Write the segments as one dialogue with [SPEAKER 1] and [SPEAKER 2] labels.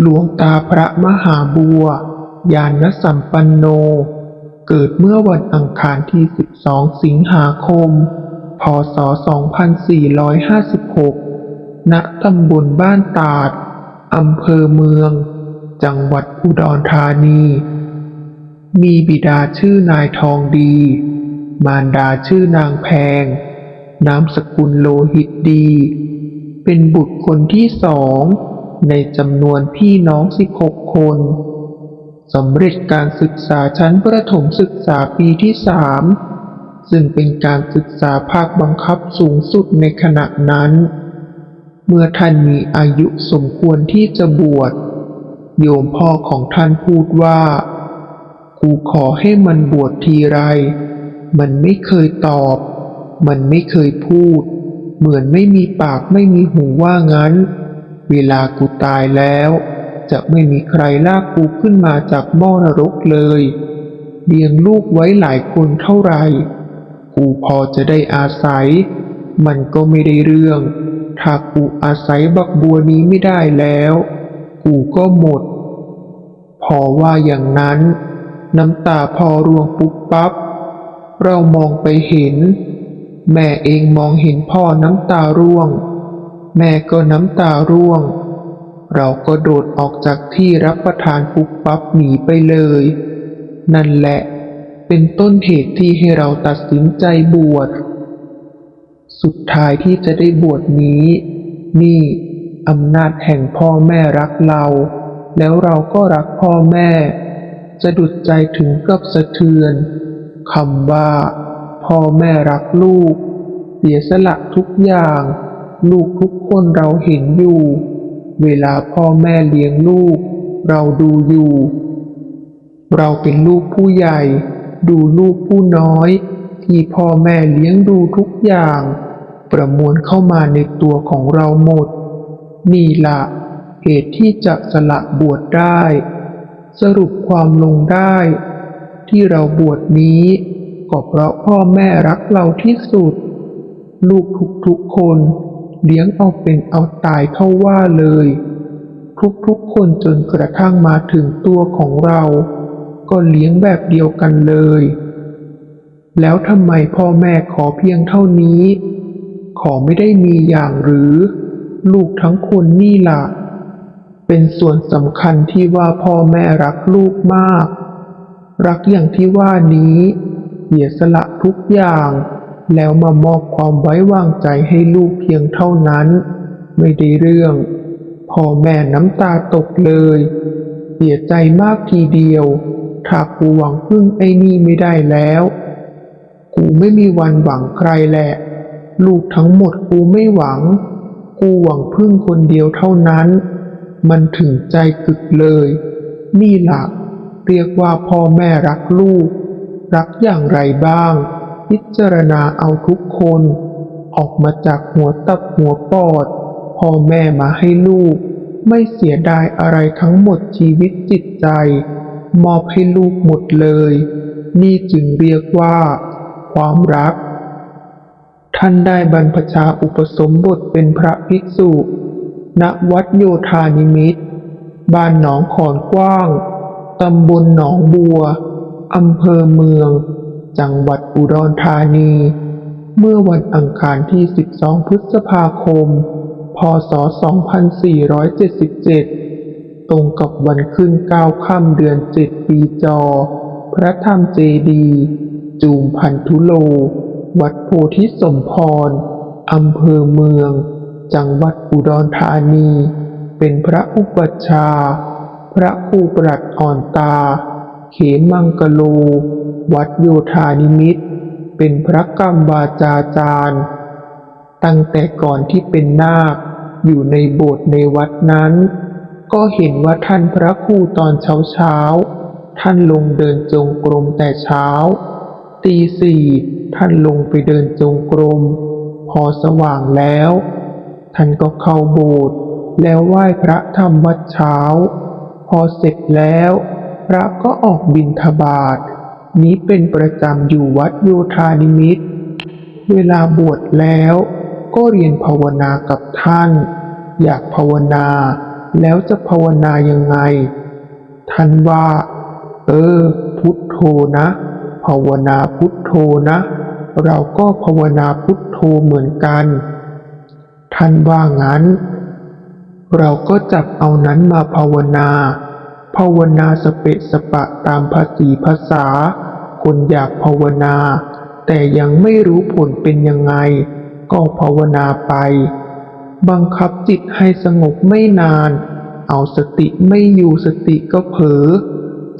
[SPEAKER 1] หลวงตาพระมหาบัวยานสัมปันโน เกิดเมื่อวันอังคารที่ 12 สิงหาคม พศ 2456 ณ ตำบลบ้านตาด อำเภอเมือง จังหวัดอุดรธานี มีบิดาชื่อนายทองดี มารดาชื่อนางแพง นามสกุลโลหิตดี เป็นบุตรคนที่สอง ในจำนวนพี่น้อง 16 คนสำเร็จการศึกษาชั้นประถมศึกษาปีที่สามซึ่งเป็นการศึกษาภาคบังคับสูงสุดในขณะนั้น เมื่อท่านมีอายุสมควรที่จะบวช โยมพ่อของท่านพูดว่า กูขอให้มันบวชทีไร มันไม่เคยตอบ มันไม่เคยพูด เหมือนไม่มีปากไม่มีหูว่างั้น เวลากูตายแล้ว จะไม่มีใครลากกูขึ้นมาจากหม้อนรกเลยเลี้ยงลูกไว้หลายคนเท่าไหร่ กูพอจะได้อาศัย มันก็ไม่ได้เรื่อง ถ้ากูอาศัยบักบัวนี้ไม่ได้แล้ว กูก็หมด พอว่าอย่างนั้น น้ำตาพอร่วงปุ๊บปั๊บ เรามองไปเห็น แม่เองมองเห็นพ่อน้ำตาร่วง แม่ก็น้ำตาร่วง เราก็โดดออกจากที่รับประทานปุ๊บปั๊บหนีไปเลย นั่นแหละ เป็นต้นเหตุที่ให้เราตัดสินใจบวช สุดท้ายที่จะได้บวชนี้ นี่อำนาจแห่งพ่อแม่รักเรา แล้วเราก็รักพ่อแม่ จะดุดใจถึงกับสะเทือนคำว่า พ่อแม่รักลูก เสียสละทุกอย่าง ลูกทุกคนเราเห็นอยู่ เวลาพ่อแม่เลี้ยงลูก เราดูอยู่ เราเป็นลูกผู้ใหญ่ ดูลูกผู้น้อย ที่พ่อแม่เลี้ยงดูทุกอย่าง ประมวลเข้ามาในตัวของเราหมด นี่ละเหตุที่จะสละบวชได้ สรุปความลงได้ ที่เราบวชนี้ก็เพราะพ่อแม่รักเราที่สุด ลูกทุกๆคน เลี้ยงเอาเป็นเอาตายเท่าว่าเลย ทุกๆคนจนกระทั่งมาถึงตัวของเรา ก็เลี้ยงแบบเดียวกันเลย แล้วทำไมพ่อแม่ขอเพียงเท่านี้ ขอไม่ได้มีอย่างหรือ ลูกทั้งคนนี่ล่ะ เป็นส่วนสำคัญที่ว่าพ่อแม่รักลูกมาก รักอย่างที่ว่านี้เสียสละทุกอย่าง แล้วมามอบความไว้วางใจให้ลูกเพียงเท่านั้น ไม่ได้เรื่องพ่อแม่น้ำตาตกเลย เสียใจมากทีเดียว ถ้ากูหวังพึ่งไอ้นี่ไม่ได้แล้ว กูไม่มีวันหวังใครแหละ ลูกทั้งหมดกูไม่หวัง กูหวังพึ่งคนเดียวเท่านั้น มันถึงใจกึกเลย นี่ล่ะเรียกว่าพ่อแม่รักลูก รักอย่างไรบ้าง พิจารณาเอาทุกคน ออกมาจากหัวตับหัวปอด พ่อแม่มาให้ลูก ไม่เสียดายอะไรทั้งหมดชีวิตจิตใจ มอบให้ลูกหมดเลย นี่จึงเรียกว่า ความรัก ท่านได้บรรพชาอุปสมบทเป็นพระภิกษุณวัดโยธานิมิตบ้านหนองขอนกว้าง ตำบลหนองบัว อำเภอเมือง จังหวัดอุดรธานี เมื่อวันอังคารที่ 12 พฤษภาคม พศ 2477 ตรงกับวันขึ้นเก้าค่ำเดือนเจ็ดปีจอ พระธรรมเจดีย์จูมพันธุโล วัดโพธิสมพร อำเภอเมือง จังหวัดอุดรธานี เป็นพระอุปัชฌาย์พระครูปรัดอ่อนตา เขมังกะโล วัดโยธานิมิต เป็นพระกรรมวาจาจารย์ ตั้งแต่ก่อนที่เป็นนาค อยู่ในโบสถ์ในวัดนั้น ก็เห็นว่าท่านพระครูตอนเช้าเช้า ท่านลงเดินจงกรมแต่เช้า ตีสี่ท่านลงไปเดินจงกรม พอสว่างแล้ว ท่านก็เข้าโบสถ์แล้วไหว้พระทำวัดเช้า พอเสร็จแล้ว ระก็ออกบิณฑบาตนี้เป็นประจำอยู่วัดโยธานิมิต เวลาบวชแล้วก็เรียนภาวนากับท่าน อยากภาวนาแล้วจะภาวนายังไง ท่านว่า เออ พุทโธนะ ภาวนาพุทโธนะ เราก็ภาวนาพุทโธเหมือนกัน ท่านว่างั้น เราก็จับเอานั้นมาภาวนา ภาวนาสเปะสปะตามภาษีภาษา คนอยากภาวนา แต่ยังไม่รู้ผลเป็นยังไง ก็ภาวนาไป บังคับจิตให้สงบไม่นาน เอาสติไม่อยู่สติก็เผลอ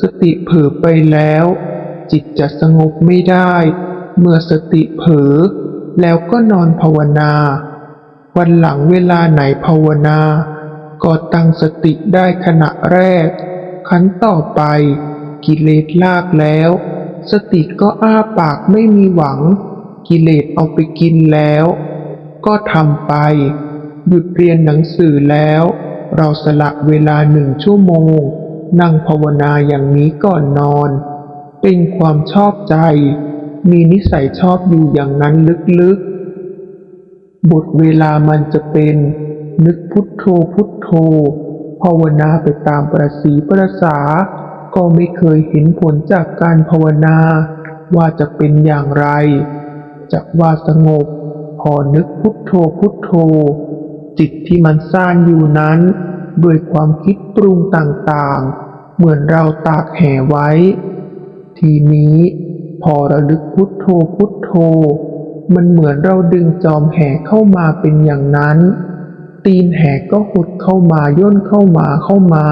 [SPEAKER 1] สติเผลอไปแล้ว จิตจะสงบไม่ได้ เมื่อสติเผลอแล้วก็นอนภาวนา วันหลังเวลาไหนภาวนา ก็ตั้งสติได้ขณะแรก ขันต่อไป กิเลสลากแล้ว สติก็อ้าปากไม่มีหวัง กิเลสเอาไปกินแล้ว ก็ทำไป หยุดเรียนหนังสือแล้ว เราสละเวลาหนึ่งชั่วโมง นั่งภาวนาอย่างนี้ก่อนนอน เป็นความชอบใจ มีนิสัยชอบอยู่อย่างนั้นลึกๆบทเวลามันจะเป็นนึกพุทโธพุทโธ ภาวนาไปตามประสีประสา ก็ไม่เคยเห็นผลจากการภาวนา ว่าจะเป็นอย่างไรจะว่าสงบ พอนึกพุทโธพุทโธ จิตที่มันซ่านอยู่นั้น ด้วยความคิดปรุงต่างๆ เหมือนเราตากแห่ไว้ ทีนี้พอระลึกพุทโธพุทโธ มันเหมือนเราดึงจอมแห่เข้ามาเป็นอย่างนั้น ตีนแห่ก็หดเข้ามาย่นเข้ามาเข้ามา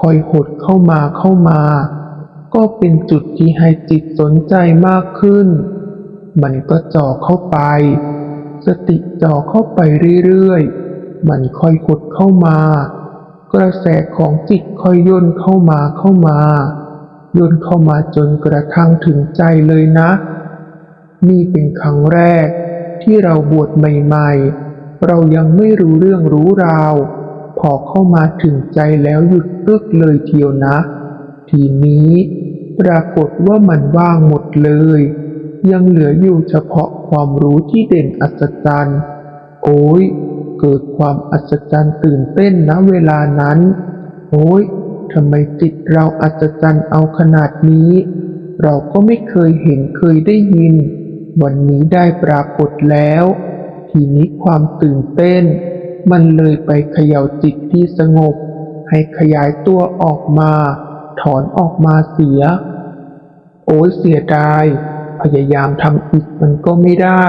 [SPEAKER 1] คอยหดเข้ามาเข้ามา ก็เป็นจุดที่ให้จิตสนใจมากขึ้น มันก็จ่อเข้าไป สติจ่อเข้าไปเรื่อยๆ มันค่อยหดเข้ามา กระแสของจิตค่อยย่นเข้ามาเข้ามาย่นเข้ามาจนกระทั่งถึงใจเลยนะ นี่เป็นครั้งแรกที่เราบวชใหม่ ๆ เรายังไม่รู้เรื่องรู้ราว พอเข้ามาถึงใจแล้วหยุดตึกเลยเทียวนะ ทีนี้ปรากฏว่ามันว่างหมดเลย ยังเหลืออยู่เฉพาะความรู้ที่เด่นอัศจรรย์โอ้ยเกิดความอัศจรรย์ตื่นเต้นนะเวลานั้น โอ้ยทำไมจิตเราอัศจรรย์เอาขนาดนี้ เราก็ไม่เคยเห็นเคยได้ยิน วันนี้ได้ปรากฏแล้ว ทีนี้ความตื่นเต้น มันเลยไปเขย่าจิตที่สงบ ให้ขยายตัวออกมา ถอนออกมาเสีย โอ้ยเสียดาย พยายามทำอีกมันก็ไม่ได้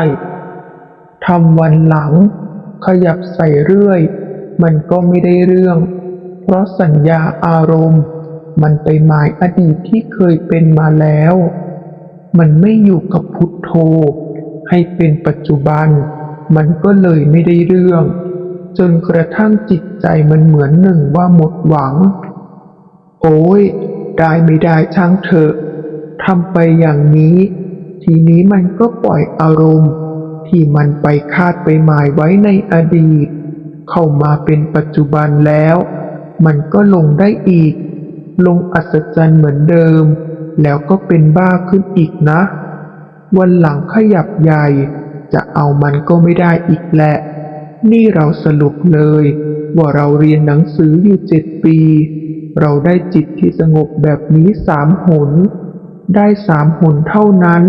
[SPEAKER 1] ทำวันหลัง ขยับใส่เรื่อย มันก็ไม่ได้เรื่อง เพราะสัญญาอารมณ์ มันไปหมายอดีตที่เคยเป็นมาแล้ว มันไม่อยู่กับพุทโธให้เป็นปัจจุบัน มันก็เลยไม่ได้เรื่อง จนกระทั่งจิตใจมันเหมือนหนึ่งว่าหมดหวัง โอ้ย ได้ไม่ได้ช่างเถอะทำไปอย่างนี้ ทีนี้มันก็ปล่อยอารมณ์ ที่มันไปคาดไปหมายไว้ในอดีต เข้ามาเป็นปัจจุบันแล้ว มันก็ลงได้อีก ลงอัศจรรย์เหมือนเดิม แล้วก็เป็นบ้าขึ้นอีกนะ วันหลังขยับใหญ่ จะเอามันก็ไม่ได้อีกแหละ นี่เราสรุปเลย ว่าเราเรียนหนังสืออยู่เจ็ดปี เราได้จิตที่สงบแบบนี้สามหน ได้สามหนเท่านั้น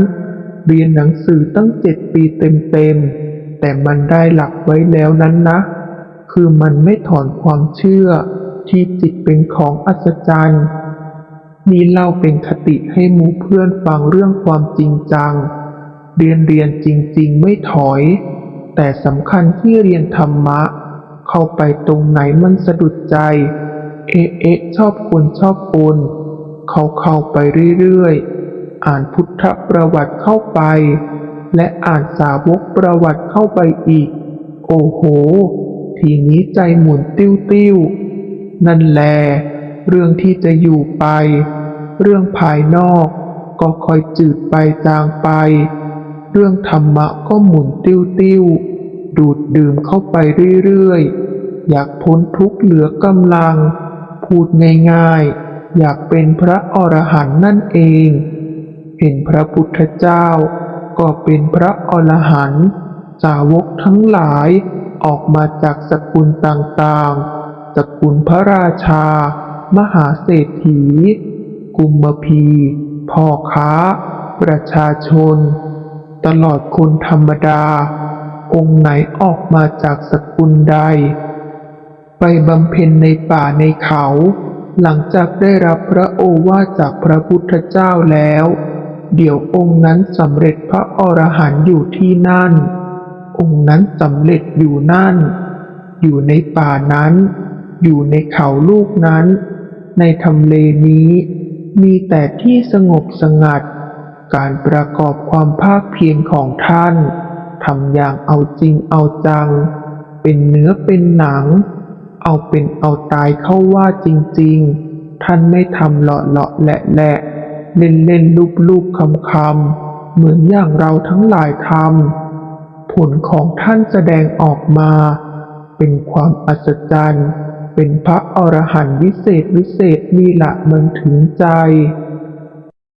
[SPEAKER 1] เรียนหนังสือตั้งเจ็ดปีเต็มๆ แต่มันได้หลักไว้แล้วนั้นนะ คือมันไม่ถอนความเชื่อที่จิตเป็นของอัศจรรย์นี่เล่าเป็นคติให้หมูเพื่อนฟังเรื่องความจริงจัง เรียนเรียนจริง ๆ ไม่ถอย แต่สำคัญที่เรียนธรรมะ เข้าไปตรงไหนมันสะดุดใจ เอะเอะชอบคนชอบปนเขาเข้าไปเรื่อยๆ อ่านพุทธประวัติเข้าไป และอ่านสาวกประวัติเข้าไปอีก โอ้โห ทีนี้ใจหมุนติ้วติ้วนั่นแล เรื่องที่จะอยู่ไป เรื่องภายนอก ก็คอยจืดไปจางไป เรื่องธรรมะก็หมุนติ้วติ้วดูดดื่มเข้าไปเรื่อยๆ อยากพ้นทุกข์เหลือกำลัง พูดง่ายๆ อยากเป็นพระอรหันต์นั่นเอง เห็นพระพุทธเจ้า ก็เป็นพระอรหันต์สาวกทั้งหลายออกมาจากสกุลต่างๆ สกุลพระราชา มหาเศรษฐี กุมพีพ่อค้า ประชาชน ตลอดคนธรรมดา องค์ไหนออกมาจากสกุลใด ไปบำเพ็ญในป่าในเขา หลังจากได้รับพระโอวาจากพระพุทธเจ้าแล้ว เดี๋ยวองค์นั้นสำเร็จพระอรหันต์อยู่ที่นั่น องค์นั้นสำเร็จอยู่นั่น อยู่ในป่านั้น อยู่ในเขาลูกนั้น ในทำเลนี้ มีแต่ที่สงบสงัด การประกอบความภาคเพียรของท่านทำอย่างเอาจริงเอาจัง เป็นเนื้อเป็นหนัง เอาเป็นเอาตายเข้าว่าจริงๆ ท่านไม่ทำเลาะเลาะแหละแหละเล่นเล่นลูบลูบคำคำเหมือนอย่างเราทั้งหลายทำผลของท่านแสดงออกมา เป็นความอัศจรรย์ เป็นพระอรหันต์วิเศษวิเศษมีละมันถึงใจ